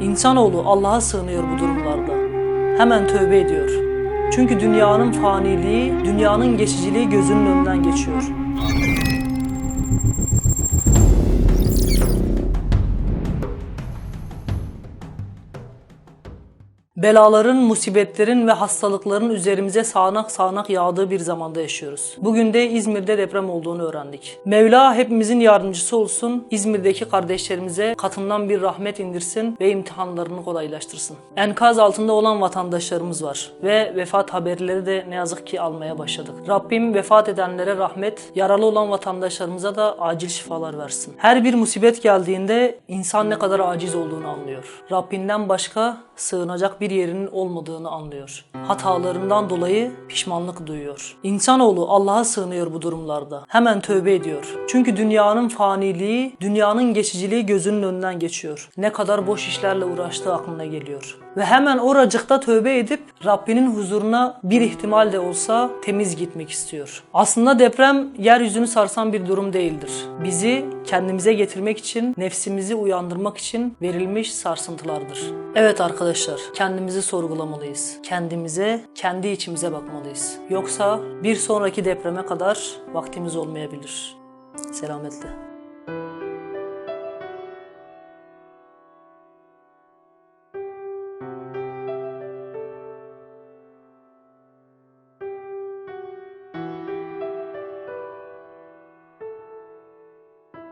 İnsanoğlu Allah'a sığınıyor bu durumlarda. Hemen tövbe ediyor. Çünkü dünyanın faniliği, dünyanın geçiciliği gözünün önünden geçiyor. Belaların, musibetlerin ve hastalıkların üzerimize sağanak sağanak yağdığı bir zamanda yaşıyoruz. Bugün de İzmir'de deprem olduğunu öğrendik. Mevla hepimizin yardımcısı olsun, İzmir'deki kardeşlerimize katından bir rahmet indirsin ve imtihanlarını kolaylaştırsın. Enkaz altında olan vatandaşlarımız var ve vefat haberleri de ne yazık ki almaya başladık. Rabbim vefat edenlere rahmet, yaralı olan vatandaşlarımıza da acil şifalar versin. Her bir musibet geldiğinde insan ne kadar aciz olduğunu anlıyor. Rabbinden başka sığınacak bir yerinin olmadığını anlıyor. Hatalarından dolayı pişmanlık duyuyor. İnsanoğlu Allah'a sığınıyor bu durumlarda. Hemen tövbe ediyor. Çünkü dünyanın faniliği, dünyanın geçiciliği gözünün önünden geçiyor. Ne kadar boş işlerle uğraştığı aklına geliyor. Ve hemen oracıkta tövbe edip Rabbinin huzuruna bir ihtimal de olsa temiz gitmek istiyor. Aslında deprem yeryüzünü sarsan bir durum değildir. Bizi kendimize getirmek için, nefsimizi uyandırmak için verilmiş sarsıntılardır. Evet arkadaşlar, kendimizi sorgulamalıyız. Kendimize, kendi içimize bakmalıyız. Yoksa bir sonraki depreme kadar vaktimiz olmayabilir. Selametle.